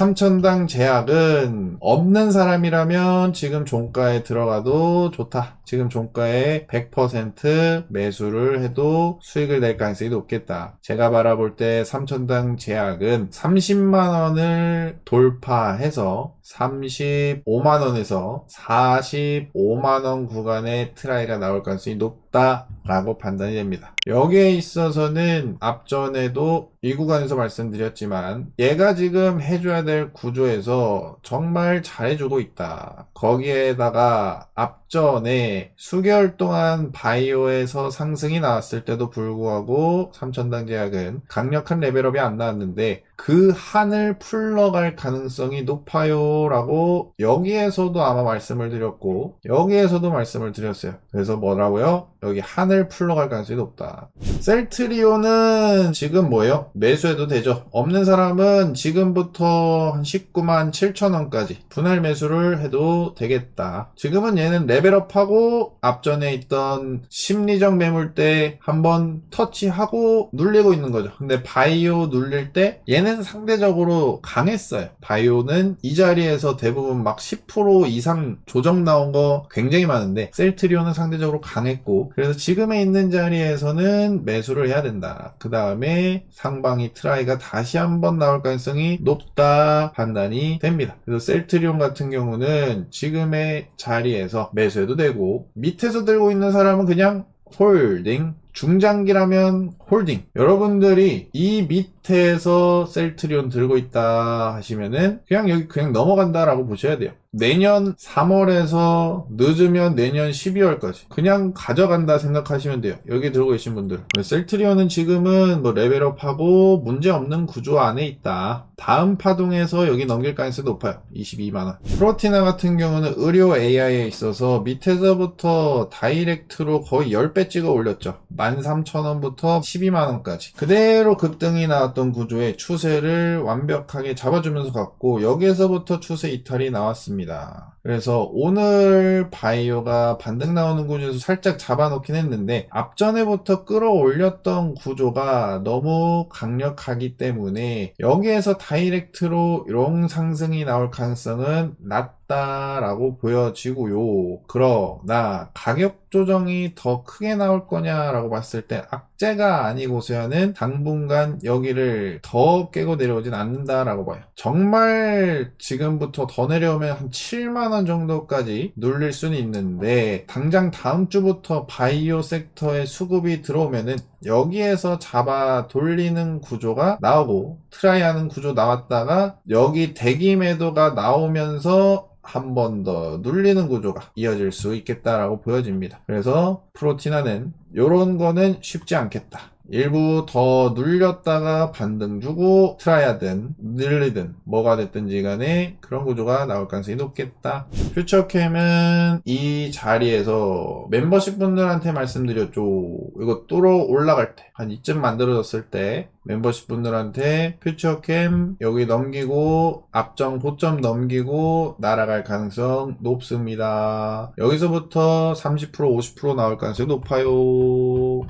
3천당 제약은 없는 사람이라면 지금 종가에 들어가도 좋다. 지금 종가에 100% 매수를 해도 수익을 낼 가능성이 높겠다. 제가 바라볼 때 3천당 제약은 30만 원을 돌파해서 35만원에서 45만원 구간의 트라이가 나올 가능성이 높다라고 판단이 됩니다. 여기에 있어서는 앞전에도 이 구간에서 말씀드렸지만 얘가 지금 해줘야 될 구조에서 정말 잘해주고 있다. 거기에다가 앞 전에 수개월 동안 바이오에서 상승이 나왔을 때도 불구하고 3천당 제약은 강력한 레벨업이 안 나왔는데 그 한을 풀러갈 가능성이 높아요 라고 여기에서도 아마 말씀을 드렸고 여기에서도 말씀을 드렸어요 그래서 뭐라고요? 여기 한을 풀러갈 가능성이 높다 셀트리온은 지금 뭐예요? 매수해도 되죠 없는 사람은 지금부터 한 19만 7천원까지 분할 매수를 해도 되겠다 지금은 얘는 레벨업하고 앞전에 있던 심리적 매물대 한번 터치하고 눌리고 있는 거죠 근데 바이오 눌릴 때 얘는 상대적으로 강했어요. 바이오는 이 자리에서 대부분 막 10% 이상 조정 나온 거 굉장히 많은데 셀트리온은 상대적으로 강했고 그래서 지금에 있는 자리에서는 매수를 해야 된다. 그 다음에 상방이 트라이가 다시 한번 나올 가능성이 높다 판단이 됩니다. 그래서 셀트리온 같은 경우는 지금의 자리에서 매수해도 되고 밑에서 들고 있는 사람은 그냥 홀딩 중장기라면 홀딩. 여러분들이 이 밑에서 셀트리온 들고 있다 하시면은 그냥 여기 그냥 넘어간다 라고 보셔야 돼요. 내년 3월에서 늦으면 내년 12월까지 그냥 가져간다 생각하시면 돼요. 여기 들고 계신 분들. 셀트리온은 지금은 뭐 레벨업하고 문제없는 구조 안에 있다. 다음 파동에서 여기 넘길 가능성이 높아요. 22만원. 프로티나 같은 경우는 의료 AI에 있어서 밑에서부터 다이렉트로 거의 10배 찍어 올렸죠 13,000원부터 12만원까지. 그대로 급등이 나왔던 구조의 추세를 완벽하게 잡아주면서 갔고 여기에서부터 추세 이탈이 나왔습니다. 그래서 오늘 바이오가 반등 나오는 구조에서 살짝 잡아놓긴 했는데 앞전에부터 끌어올렸던 구조가 너무 강력하기 때문에 여기에서 다이렉트로 롱 상승이 나올 가능성은 낮다 라고 보여지고요. 그러나 가격 조정이 더 크게 나올 거냐라고 봤을 때 악재가 아니고서야는 당분간 여기를 더 깨고 내려오진 않는다라고 봐요. 정말 지금부터 더 내려오면 한 7만 원 정도까지 눌릴 수는 있는데 당장 다음 주부터 바이오 섹터에 수급이 들어오면은 여기에서 잡아 돌리는 구조가 나오고 트라이하는 구조 나왔다가 여기 대기 매도가 나오면서 한 번 더 눌리는 구조가 이어질 수 있겠다라고 보여집니다. 그래서 프로티나는 이런 거는 쉽지 않겠다. 일부 더 눌렸다가 반등 주고 트라이하든 늘리든 뭐가 됐든지 간에 그런 구조가 나올 가능성이 높겠다. 퓨처캠은 이 자리에서 멤버십 분들한테 말씀드렸죠. 이거 뚫어 올라갈 때 한 이쯤 만들어졌을 때 멤버십 분들한테 퓨처캠 여기 넘기고 앞정 고점 넘기고 날아갈 가능성 높습니다. 여기서부터 30% 50% 나올 가능성이 높아요.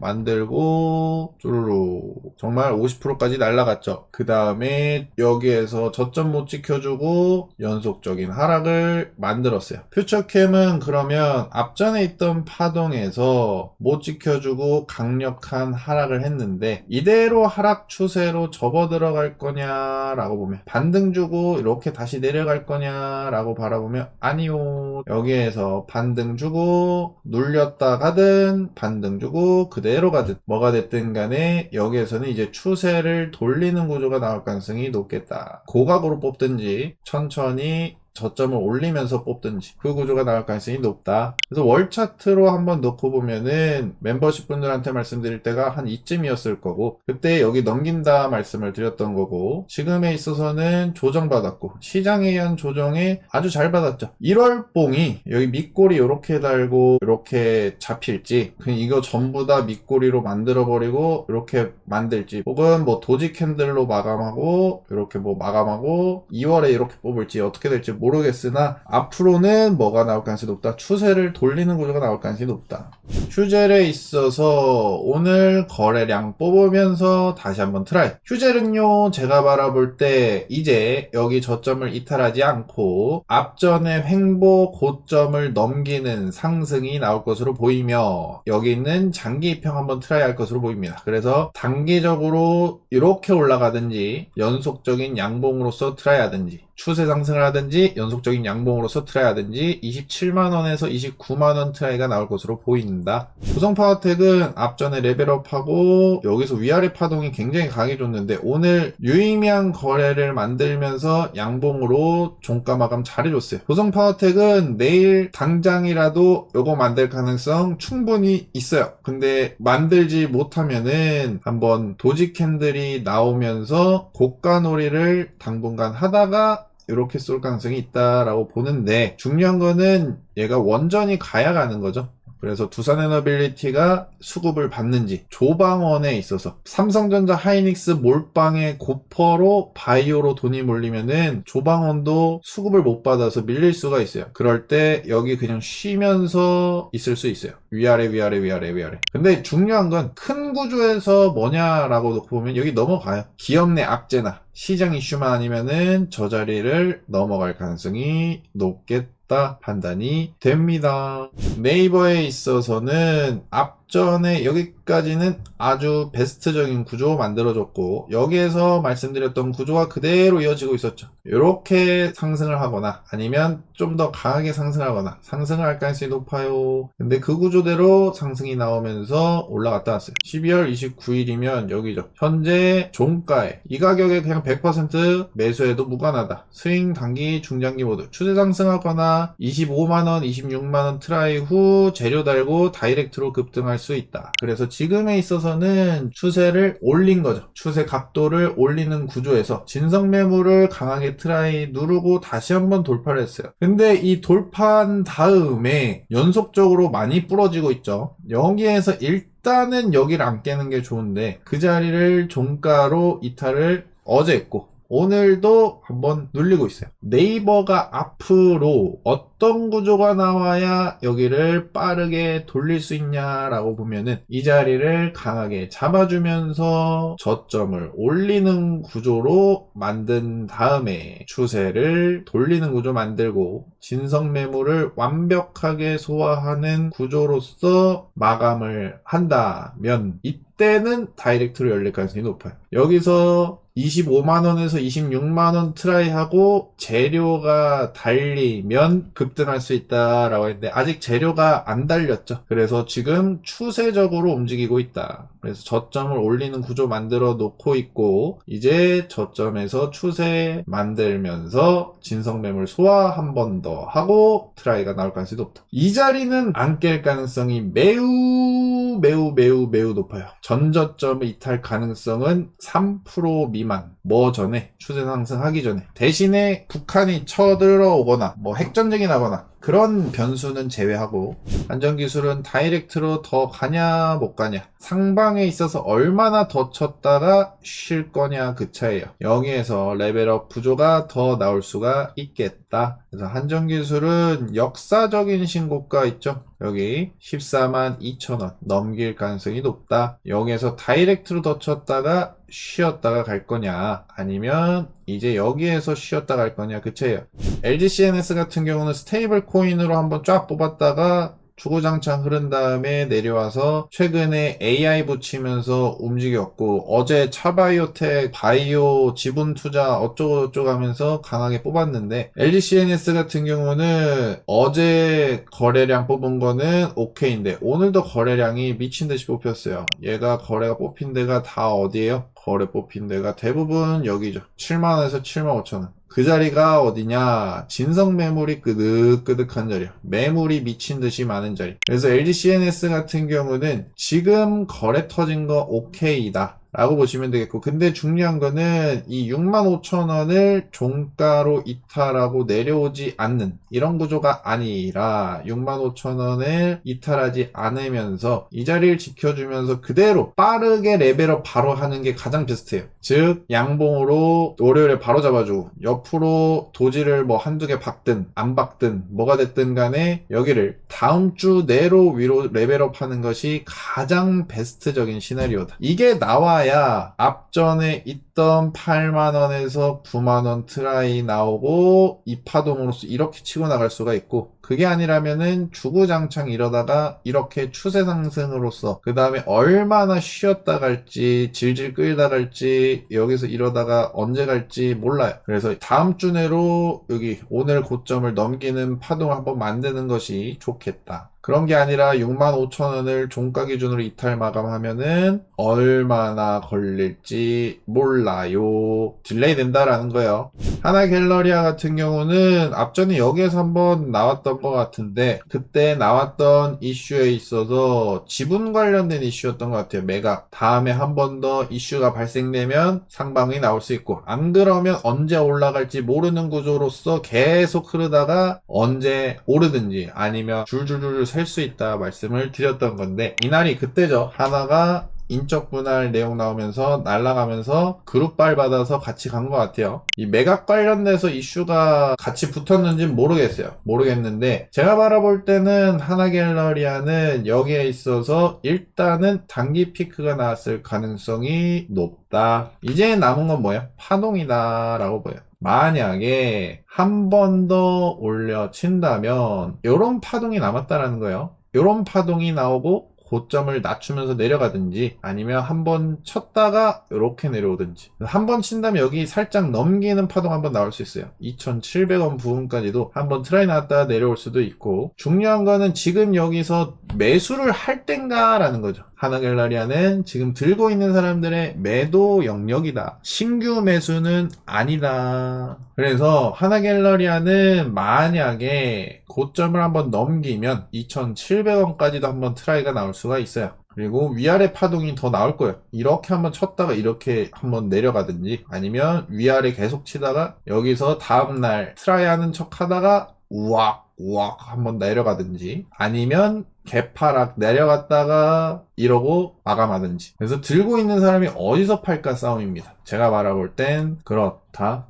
만들고 쭈루루 정말 50%까지 날아갔죠. 그 다음에 여기에서 저점 못 지켜주고 연속적인 하락을 만들었어요. 퓨처캠은 그러면 앞전에 있던 파동에서 못 지켜주고 강력한 하락을 했는데 이대로 하락 추세로 접어 들어갈 거냐 라고 보면 반등 주고 이렇게 다시 내려갈 거냐 라고 바라보면 아니요 여기에서 반등 주고 눌렸다 가든 반등 주고 그대로 가든 뭐가 됐든 간에 여기에서는 이제 추세를 돌리는 구조가 나올 가능성이 높겠다. 고각으로 뽑든지 천천히 저점을 올리면서 뽑든지 그 구조가 나올 가능성이 높다. 그래서 월 차트로 한번 넣고 보면은 멤버십 분들한테 말씀드릴 때가 한 이쯤이었을 거고 그때 여기 넘긴다 말씀을 드렸던 거고 지금에 있어서는 조정받았고 시장에 의한 조정에 아주 잘 받았죠. 1월 봉이 여기 밑골이 이렇게 달고 이렇게 잡힐지 그냥 이거 전부 다 밑골이로 만들어 버리고 이렇게 만들지 혹은 뭐 도지 캔들로 마감하고 이렇게 뭐 마감하고 2월에 이렇게 뽑을지 어떻게 될지 모르겠으나 앞으로는 뭐가 나올 가능성이 높다. 추세를 돌리는 구조가 나올 가능성이 높다. 휴젤에 있어서 오늘 거래량 뽑으면서 다시 한번 트라이. 휴젤은요, 제가 바라볼 때 이제 여기 저점을 이탈하지 않고 앞전의 횡보 고점을 넘기는 상승이 나올 것으로 보이며 여기 있는 장기 입형 한번 트라이 할 것으로 보입니다. 그래서 단기적으로 이렇게 올라가든지 연속적인 양봉으로서 트라이 하든지 추세 상승을 하든지 연속적인 양봉으로서 트라이 하든지 27만원에서 29만원 트라이가 나올 것으로 보인다. 구성 파워텍은 앞전에 레벨업하고 여기서 위아래 파동이 굉장히 강하게 줬는데 오늘 유의미한 거래를 만들면서 양봉으로 종가 마감 잘해줬어요. 구성 파워텍은 내일 당장이라도 요거 만들 가능성 충분히 있어요. 근데 만들지 못하면은 한번 도지 캔들이 나오면서 고가 놀이를 당분간 하다가 이렇게 쏠 가능성이 있다라고 보는데 중요한 거는 얘가 원전이 가야 가는 거죠. 그래서 두산 에너빌리티가 수급을 받는지 조방원에 있어서 삼성전자 하이닉스 몰빵의 고퍼로 바이오로 돈이 몰리면은 조방원도 수급을 못 받아서 밀릴 수가 있어요. 그럴 때 여기 그냥 쉬면서 있을 수 있어요. 위아래 위아래 위아래 위아래. 근데 중요한 건 큰 구조에서 뭐냐라고 놓고 보면 여기 넘어가요. 기업 내 악재나 시장 이슈만 아니면은 저 자리를 넘어갈 가능성이 높겠다 판단이 됩니다. 네이버에 있어서는 앞 전에 여기까지는 아주 베스트적인 구조 만들어줬고 여기에서 말씀드렸던 구조가 그대로 이어지고 있었죠. 이렇게 상승을 하거나 아니면 좀 더 강하게 상승하거나 상승을 할 가능성이 높아요. 근데 그 구조대로 상승이 나오면서 올라갔다 왔어요. 12월 29일이면 여기죠. 현재 종가에 이 가격에 그냥 100% 매수해도 무관하다. 스윙 단기 중장기 모두 추세 상승하거나 25만원, 26만원 트라이 후 재료 달고 다이렉트로 급등할 수 있다. 그래서 지금에 있어서는 추세를 올린 거죠. 추세 각도를 올리는 구조에서 진성 매물을 강하게 트라이 누르고 다시 한번 돌파를 했어요. 근데 이 돌파한 다음에 연속적으로 많이 부러지고 있죠. 여기에서 일단은 여기를 안 깨는 게 좋은데 그 자리를 종가로 이탈을 어제 했고 오늘도 한번 눌리고 있어요. 네이버가 앞으로 어떤 구조가 나와야 여기를 빠르게 돌릴 수 있냐라고 보면은 이 자리를 강하게 잡아주면서 저점을 올리는 구조로 만든 다음에 추세를 돌리는 구조 만들고 진성 매물을 완벽하게 소화하는 구조로서 마감을 한다면 이때는 다이렉트로 열릴 가능성이 높아요. 여기서 25만원에서 26만원 트라이하고 재료가 달리면 급 등할 수 있다라고 했는데 아직 재료가 안 달렸죠. 그래서 지금 추세적으로 움직이고 있다. 그래서 저점을 올리는 구조 만들어 놓고 있고 이제 저점에서 추세 만들면서 진성 매물 소화 한 번 더 하고 트라이가 나올 가능성이 높다. 이 자리는 안 깰 가능성이 매우 매우 매우 매우 높아요. 전저점 이탈 가능성은 3% 미만. 뭐 전에 추세 상승하기 전에 대신에 북한이 쳐들어오거나 뭐 핵전쟁이 나거나 그런 변수는 제외하고 안전기술은 다이렉트로 더 가냐 못 가냐 상방에 있어서 얼마나 더 쳤다가 쉴 거냐 그 차이에요. 여기에서 레벨업 구조가 더 나올 수가 있겠다. 그래서 한전기술은 역사적인 신고가 있죠. 여기 14만 2천원 넘길 가능성이 높다. 여기에서 다이렉트로 더 쳤다가 쉬었다가 갈 거냐? 아니면 이제 여기에서 쉬었다 갈 거냐? 그 차이에요 LGCNS 같은 경우는 스테이블 코인으로 한번 쫙 뽑았다가 주구장창 흐른 다음에 내려와서 최근에 AI 붙이면서 움직였고 어제 차바이오텍 바이오 지분 투자 어쩌고저쩌고 하면서 강하게 뽑았는데 LGCNS 같은 경우는 어제 거래량 뽑은 거는 오케이인데 오늘도 거래량이 미친 듯이 뽑혔어요. 얘가 거래가 뽑힌 데가 다 어디예요? 거래 뽑힌 데가 대부분 여기죠. 7만원에서 7만 5천원. 그 자리가 어디냐? 진성 매물이 끄득끄득한 자리야. 매물이 미친 듯이 많은 자리. 그래서 LGCNS 같은 경우는 지금 거래 터진 거 오케이다. 라고 보시면 되겠고 근데 중요한 거는 이 65,000원을 종가로 이탈하고 내려오지 않는 이런 구조가 아니라 65,000원을 이탈하지 않으면서 이 자리를 지켜주면서 그대로 빠르게 레벨업 바로 하는 게 가장 베스트예요. 즉 양봉으로 월요일에 바로 잡아주고 옆으로 도지를 뭐 한두 개 박든 안 박든 뭐가 됐든 간에 여기를 다음 주 내로 위로 레벨업 하는 것이 가장 베스트적인 시나리오다. 이게 나와 야. 앞전에 있던 8만원에서 9만원 트라이 나오고 이 파동으로서 이렇게 치고 나갈 수가 있고 그게 아니라면은 주구장창 이러다가 이렇게 추세 상승으로서 그 다음에 얼마나 쉬었다 갈지 질질 끌다 갈지 여기서 이러다가 언제 갈지 몰라요. 그래서 다음 주 내로 여기 오늘 고점을 넘기는 파동을 한번 만드는 것이 좋겠다. 그런 게 아니라 65,000원을 종가 기준으로 이탈 마감하면은 얼마나 걸릴지 몰라요. 딜레이 된다라는 거예요. 하나 갤러리아 같은 경우는 앞전에 여기에서 한번 나왔던 것 같은데 그때 나왔던 이슈에 있어서 지분 관련된 이슈였던 것 같아요. 매각. 다음에 한 번 더 이슈가 발생되면 상방이 나올 수 있고 안 그러면 언제 올라갈지 모르는 구조로서 계속 흐르다가 언제 오르든지 아니면 줄줄줄 셀 수 있다 말씀을 드렸던 건데 이날이 그때죠. 하나가 인적 분할 내용 나오면서 날아가면서 그룹발 받아서 같이 간 것 같아요. 이 매각 관련돼서 이슈가 같이 붙었는지는 모르겠어요. 모르겠는데 제가 바라볼 때는 하나갤러리아는 여기에 있어서 일단은 단기 피크가 나왔을 가능성이 높다. 이제 남은 건 뭐예요? 파동이다 라고 보여요. 만약에 한 번 더 올려 친다면 이런 파동이 남았다라는 거예요. 이런 파동이 나오고 고점을 낮추면서 내려가든지 아니면 한번 쳤다가 이렇게 내려오든지. 한 번 친다면 여기 살짝 넘기는 파동 한번 나올 수 있어요. 2,700원 부분까지도 한번 트라이 나왔다가 내려올 수도 있고. 중요한 거는 지금 여기서 매수를 할 땐가 라는 거죠 하나갤러리아는 지금 들고 있는 사람들의 매도 영역이다 신규 매수는 아니다 그래서 하나갤러리아는 만약에 고점을 한번 넘기면 2,700원까지도 한번 트라이가 나올 수가 있어요. 그리고 위아래 파동이 더 나올 거예요. 이렇게 한번 쳤다가 이렇게 한번 내려가든지 아니면 위아래 계속 치다가 여기서 다음날 트라이 하는 척 하다가 우악 우악 한번 내려가든지 아니면 개파락 내려갔다가 이러고 마감하든지. 그래서 들고 있는 사람이 어디서 팔까 싸움입니다. 제가 바라볼 땐 그렇다